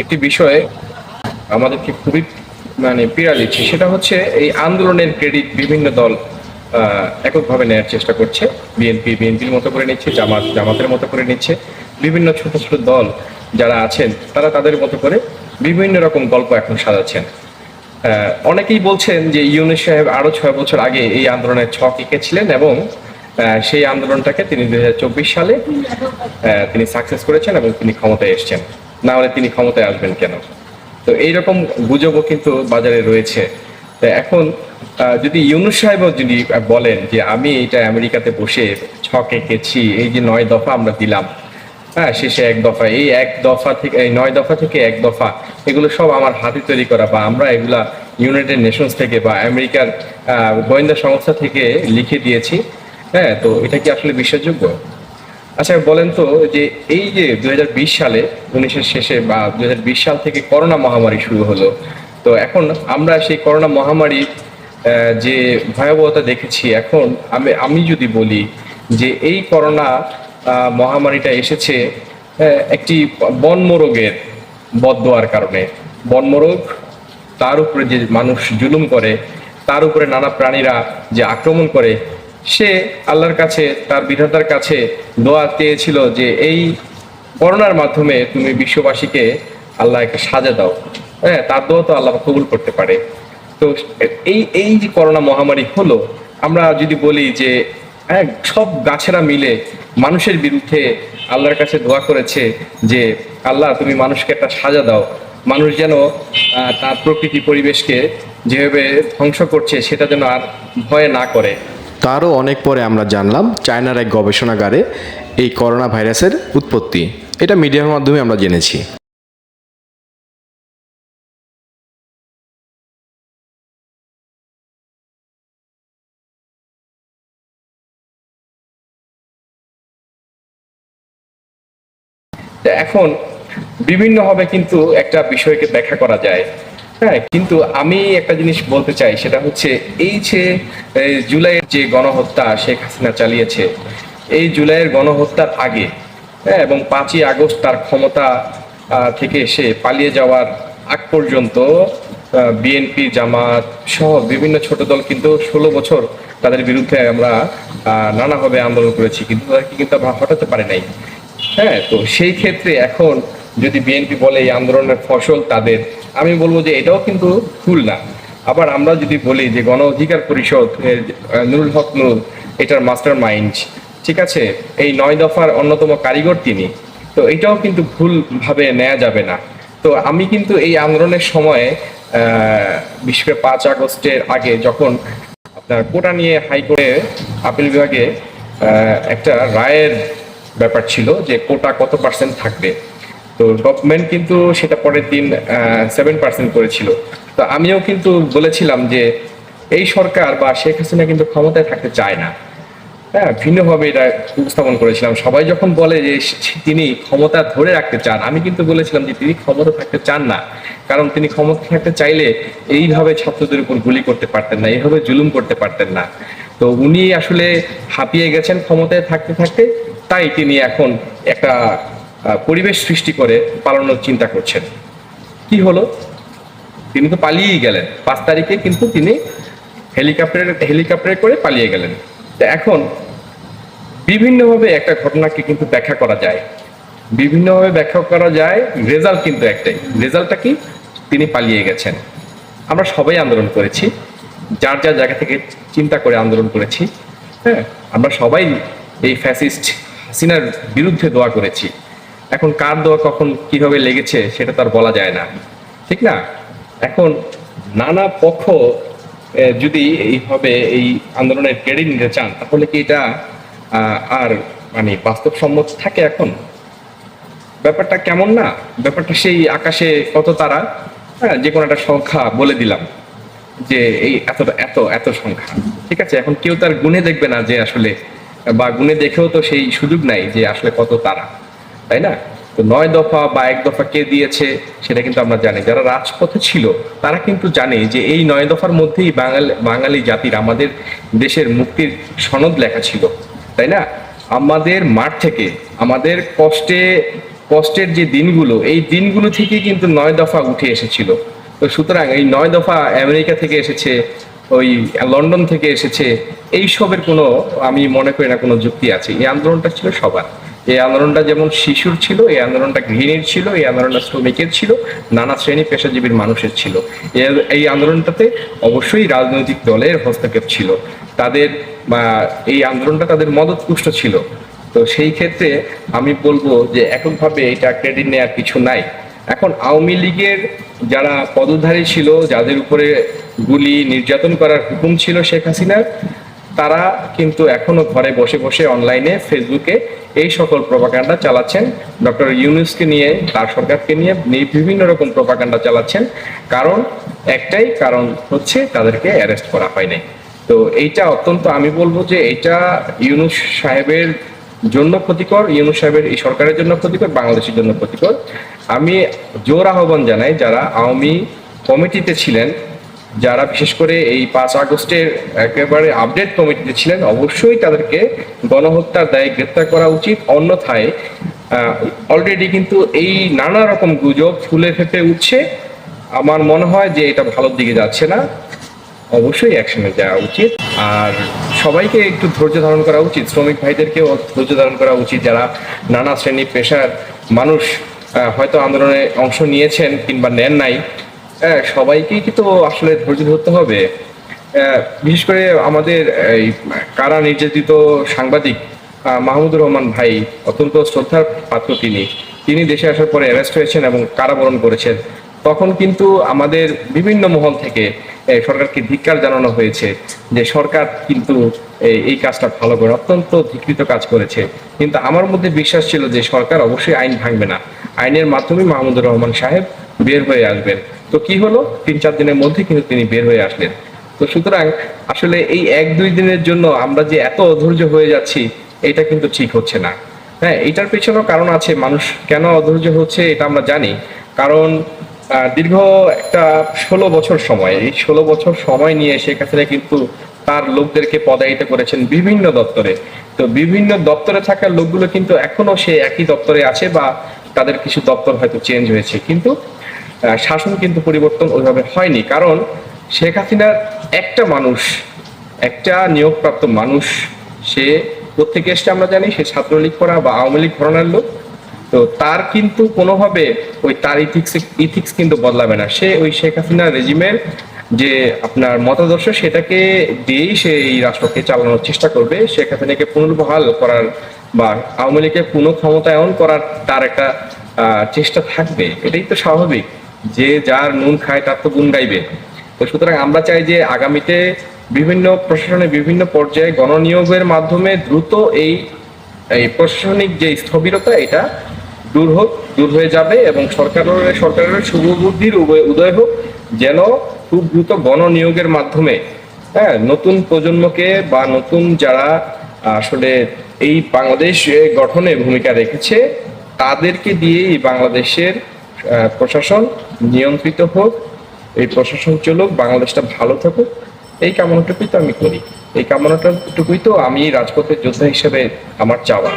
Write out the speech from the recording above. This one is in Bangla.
একটি বিষয়ে আমাদেরকে খুবই মানে পীড়া দিচ্ছে। সেটা হচ্ছে এই আন্দোলনের ক্রেডিট বিভিন্ন দল এককভাবে নেওয়ার চেষ্টা করছে। বিএনপি, বিএনপির মতো করে নিচ্ছে, জামাত, জামাতের মতো করে নিচ্ছে। বিভিন্ন ছোট ছোট দল যারা আছেন, তারা তাদের মতো করে বিভিন্ন রকম গল্প এখন সাজাচ্ছেন। অনেকেই বলছেন যে ইউনুস সাহেব আরও ছয় বছর আগে এই আন্দোলনের ছক এঁকেছিলেন এবং সেই আন্দোলনটাকে তিনি দুই হাজার চব্বিশ সালে তিনি সাকসেস করেছেন এবং তিনি ক্ষমতায় এসেছেন। না হলে তিনি ক্ষমতায় আসবেন কেন? তো এইরকম গুজবও কিন্তু বাজারে রয়েছে। তো এখন যদি ইউনুস সাহেবও যদি বলেন যে আমি এটা আমেরিকাতে বসে ছক এঁকেছি এই যে নয় দফা আমরা দিলাম হ্যাঁ শেষে এক দফা, এই এক দফা থেকে, এই নয় দফা থেকে এক দফা, এগুলো সব আমার হাতে তৈরি করা বা আমরা এগুলা ইউনাইটেড নেশনস থেকে বা আমেরিকার গোয়েন্দা সংস্থা থেকে লিখে দিয়েছি হ্যাঁ তো এটা কি আসলে বিশ্বাসযোগ্য? আচ্ছা বলেন তো যে এই যে দু হাজার বিশ সালে উনিশের শেষে বা দুই হাজার বিশ সাল থেকে করোনা মহামারী শুরু হলো, তো এখন আমরা সেই করোনা মহামারী যে ভয়াবহতা দেখেছি, এখন আমি আমি যদি বলি যে এই করোনা মহামারীটা এসেছে একটি বনমোরগের বদদোয়ার কারণে। বনমোরগ, তার উপরে যে মানুষ জুলুম করে, তার উপরে নানা প্রাণীরা যে আক্রমণ করে সে আল্লাহর কাছে, তার বিধাতার কাছে দোয়া চেয়েছিল যে এই করোনার মাধ্যমে তুমি বিশ্ববাসীকে আল্লাহ একটা সাজা দাও। হ্যাঁ তার দোয়া তো আল্লাহ কবুল করতে পারে। তো এই এই যে করোনা মহামারী হলো, আমরা যদি বলি যে হ্যাঁ সব গাছেরা মিলে মানুষের বিরুদ্ধে আল্লাহর কাছে দোয়া করেছে যে, আল্লাহ তুমি মানুষকে একটা সাজা দাও। মানুষ যেন তার প্রকৃতি পরিবেশকে যেভাবে ধ্বংস করছে, সেটা যেন আর ভয়ে না করে। তারও অনেক পরে আমরা জানলাম চায়নার এক গবেষণাগারে এই করোনা ভাইরাসের উৎপত্তি। এটা মিডিয়ার মাধ্যমে আমরা জেনেছি। এখন বিভিন্নভাবে কিন্তু একটা বিষয়কে ব্যাখ্যা করা যায়। হ্যাঁ কিন্তু আমি একটা জিনিস বলতে চাই, সেটা হচ্ছে এই যে জুলাইয়ের যে গণহত্যা শেখ হাসিনা চালিয়েছে, এই জুলাইয়ের গণহত্যার আগে হ্যাঁ এবং পাঁচই আগস্ট তার ক্ষমতা থেকে এসে পালিয়ে যাওয়ার আগ পর্যন্ত বিএনপি, জামাত সহ বিভিন্ন ছোট দল কিন্তু ষোলো বছর তাদের বিরুদ্ধে আমরা নানাভাবে আন্দোলন করেছি, কিন্তু তাদেরকে কিন্তু আমরা হটাতে পারি নাই। হ্যাঁ তো সেই ক্ষেত্রে এখন যদি বিএনপি বলে এই আন্দোলনের ফসল তাদের, আমি বলব যে এটাও কিন্তু ভুল না। আবার আমরা যদি বলি যে গণ অধিকার পরিষদ নুরুল হক নুরুল এটার মাস্টার মাইন্ড, ঠিক আছে? এই নয় দফার অন্যতম কারিগর তিনি। তো এটাও কিন্তু ভুল ভাবে নেওয়া যাবে না। তো আমি কিন্তু এই আন্দোলনের সময়ে করে পাঁচ আগস্টের আগে যখন আপনার কোটা নিয়ে হাইকোর্টে আপিল বিভাগে একটা রায়ের ব্যাপার ছিল যে কোটা কত পার্সেন্ট থাকবে। তো গভর্নমেন্ট কিন্তু সেটা পরের দিন সেভেন পার্সেন্ট করেছিল। তো আমিও কিন্তু বলেছিলাম যে এই সরকার বা শেখ হাসিনা কিন্তু ক্ষমতায় থাকতে চায় না। হ্যাঁ ভিন্নভাবে এটা উপস্থাপন করেছিলাম। সবাই যখন বলে যে তিনি ক্ষমতা ধরে রাখতে চান, আমি কিন্তু বলেছিলাম যে তিনি ক্ষমতা থাকতে চান না। কারণ তিনি ক্ষমতা থাকতে চাইলে এইভাবে ছাত্রদের উপর গুলি করতে পারতেন না, এইভাবে জুলুম করতে পারতেন না। তো উনি আসলে হাঁপিয়ে গেছেন ক্ষমতায় থাকতে থাকতে। তাই তিনি এখন একটা পরিবেশ সৃষ্টি করে পালানোর চিন্তা করছেন। কি হলো? তিনি তো পালিয়েই গেলেন। পাঁচ তারিখে কিন্তু তিনি হেলিকপ্টারে হেলিকপ্টারে করে পালিয়ে গেলেন। তো এখন বিভিন্নভাবে একটা ঘটনাকে কিন্তু ব্যাখ্যা করা যায়। বিভিন্নভাবে ব্যাখ্যা করা যায়, রেজাল্ট কিন্তু একটাই। রেজাল্টটা কি? তিনি পালিয়ে গেছেন। আমরা সবাই আন্দোলন করেছি। যার যার জায়গা থেকে চিন্তা করে আন্দোলন করেছি হ্যাঁ? আমরা সবাই এই ফ্যাসিস্ট হাসিনার বিরুদ্ধে দোয়া করেছি। এখন কার দোয়া কখন কীভাবে লেগেছে সেটা তো আর বলা যায় না। ঠিক না? এখন নানা পক্ষ যদি এইভাবে এই আন্দোলনের ক্রেডিট নিতে চান, তাহলে কি এটা আর মানে বাস্তবসম্মত থাকে এখন? ব্যাপারটা কেমন না? ব্যাপারটা সেই আকাশে কত তারা হ্যাঁ যে কোনো একটা সংখ্যা বলে দিলাম যে এই এত এত এত সংখ্যা। ঠিক আছে? এখন কেউ তার গুণে দেখবে না যে আসলে, বা গুণে দেখেও তো সেই সুযোগ নাই যে আসলে কত তারা। তাই না? তো নয় দফা বা এক দফা কে দিয়েছে সেটা কিন্তু আমরা জানি। যারা রাজপথে ছিল, তারা কিন্তু জানে যে এই নয় দফার মধ্যেই বাঙালি বাঙালি জাতির, আমাদের দেশের মুক্তির সনদ লেখা ছিল। তাই না? আমাদের মাঠ থেকে, আমাদের কষ্টে, কষ্টের যে দিনগুলো, এই দিনগুলো থেকে কিন্তু নয় দফা উঠে এসেছিল। তো সুতরাং এই নয় দফা আমেরিকা থেকে এসেছে, ওই লন্ডন থেকে এসেছে এই সবের কোনো, আমি মনে করি না কোনো যুক্তি আছে। এই আন্দোলনটা ছিল সবার। এই আন্দোলনটা যেমন শিশুর ছিল, এই আন্দোলনটা গৃহিণীর ছিল, এই আন্দোলনটা শ্রমিকের ছিল, নানা শ্রেণি পেশাজীবীর মানুষের ছিল। এই আন্দোলনটাতে অবশ্যই রাজনৈতিক দলের হস্তক্ষেপ ছিল। তাদের, বা এই আন্দোলনটা তাদের মদতপুষ্ট ছিল। তো সেই ক্ষেত্রে আমি বলব যে এককভাবে এটা ক্রেডিট নেওয়ার কিছু নাই। এখন আওয়ামী লীগের যারা পদধারী ছিল, যাদের উপরে গুলি নির্যাতন করার হুকুম ছিল শেখ হাসিনার, তারা কিন্তু এখনও ঘরে বসে বসে অনলাইনে ফেসবুকে এই সকল প্রপাকাণ্ডা চালাচ্ছেন ডক্টর ইউনুসকে নিয়ে, তার সরকারকে নিয়ে বিভিন্ন রকম প্রপাকাণ্ডা চালাচ্ছেন। কারণ, একটাই কারণ হচ্ছে তাদেরকে অ্যারেস্ট করা হয় নাই তো এইটা অত্যন্ত, আমি বলব যে এটা ইউনুস সাহেবের জন্য ক্ষতিকর, ইউনুস সাহেবের এই সরকারের জন্য ক্ষতিকর, বাংলাদেশের জন্য ক্ষতিকর। আমি জোর আহ্বান জানাই যারা আওয়ামী কমিটিতে ছিলেন যারা বিশেষ করে এই পাঁচ আগস্টের একেবারে আপডেট কমিটিতে ছিলেন, অবশ্যই তাদেরকে গণহত্যার দায়ে গ্রেপ্তার করা উচিত। অন্যথায় অলরেডি কিন্তু এই নানা রকম গুজব ফুলে ফেপে উঠছে। আমার মনে হয় যে এটা ভালোর দিকে যাচ্ছে না। অবশ্যই অ্যাকশনে যাওয়া উচিত। আর সবাইকে একটু ধৈর্য ধারণ করা উচিত। শ্রমিক ভাইদেরকেও ধৈর্য ধারণ করা উচিত। যারা নানা শ্রেণি পেশার মানুষ হয়তো আন্দোলনে অংশ নিয়েছেন কিংবা নেন নাই হ্যাঁ, সবাইকেই কিন্তু আসলে ধৈর্য ধরতে হবে? বিশেষ করে আমাদের এই কারা নির্যাতিত সাংবাদিক মাহমুদুর রহমান ভাই অত্যন্ত শ্রদ্ধার পাত্র তিনি। তিনি দেশে আসার পরে অ্যারেস্ট হয়েছেন এবং কারাবরণ করেছেন। তখন কিন্তু আমাদের বিভিন্ন মহল থেকে সরকারকে ধিক্কার জানানো হয়েছে যে সরকার কিন্তু এই কাজটা ভালো করে অত্যন্ত ধিকৃত কাজ করেছে। কিন্তু আমার মধ্যে বিশ্বাস ছিল যে সরকার অবশ্যই আইন ভাঙবে না। আইনের মাধ্যমে মাহমুদুর রহমান সাহেব বের হয়ে আসবেন। তো কি হলো? তিন, চার দিনের মধ্যে কিন্তু তিনি বের হয়ে আসলেন। তো সুতরাং আসলে এই এক, দুই দিনের জন্য আমরা যে এত অধৈর্য হয়ে যাচ্ছি, এটা কিন্তু ঠিক হচ্ছে না। হ্যাঁ এটার পেছনেও কারণ আছে। মানুষ কেন অধৈর্য হচ্ছে এটা আমরা জানি। কারণ দীর্ঘ একটা ষোলো বছর সময়, এই ষোলো বছর সময় নিয়ে হাসিনা কিন্তু তার লোকদেরকে পদায়িত করেছেন বিভিন্ন দপ্তরে। তো বিভিন্ন দপ্তরে থাকা লোকগুলো কিন্তু এখনও সে একই দপ্তরে আছে বা তাদের কিছু দপ্তর হয়তো চেঞ্জ হয়েছে। কিন্তু শাসন কিন্তু পরিবর্তন ওইভাবে হয়নি। কারণ শেখ হাসিনার একটা মানুষ, একটা নিয়োগপ্রাপ্ত মানুষ, সে প্রত্যেকে এসছে আমরা জানি, সে ছাত্রলীগ করা বা আওয়ামী লীগ ঘরানার লোক। তো তার কিন্তু কোনোভাবে ওই তার ইথিক্স ইথিক্স কিন্তু বদলাবে না। সে ওই শেখ হাসিনা রেজিমের যে আপনার মতাদর্শ, সেটাকে দিয়েই সে এই রাষ্ট্রকে চালানোর চেষ্টা করবে। শেখ হাসিনাকে পুনর্বহাল করার বা আওয়ামী লীগের পুনঃ ক্ষমতায়ন করার তার একটা চেষ্টা থাকবে। এটাই তো স্বাভাবিক। যে যার নুন খায় তার তো গুণ গাইবে। তো সুতরাং আমরা চাই যে আগামীতে বিভিন্ন প্রশাসনের বিভিন্ন পর্যায়ে গণনিয়োগের মাধ্যমে দ্রুত এই এই প্রশাসনিক যে স্থবিরতা, এটা দূর হোক, দূর হয়ে যাবে এবং সরকারের সরকারের শুভবুদ্ধির উদয়- হোক, যেন খুব দ্রুত গণনিয়োগের মাধ্যমে হ্যাঁ নতুন প্রজন্মকে বা নতুন যারা আসলে এই বাংলাদেশ গঠনে ভূমিকা রেখেছে, তাদেরকে দিয়ে এই বাংলাদেশের প্রশাসন নিয়ন্ত্রিত হোক, এই প্রশাসন চলুক, বাংলাদেশটা ভালো থাকুক, এই কামনাটুকুই তো আমি করি। এই কামনাটুকুই তো আমি রাজপথের যোদ্ধা হিসেবে আমার চাওয়া।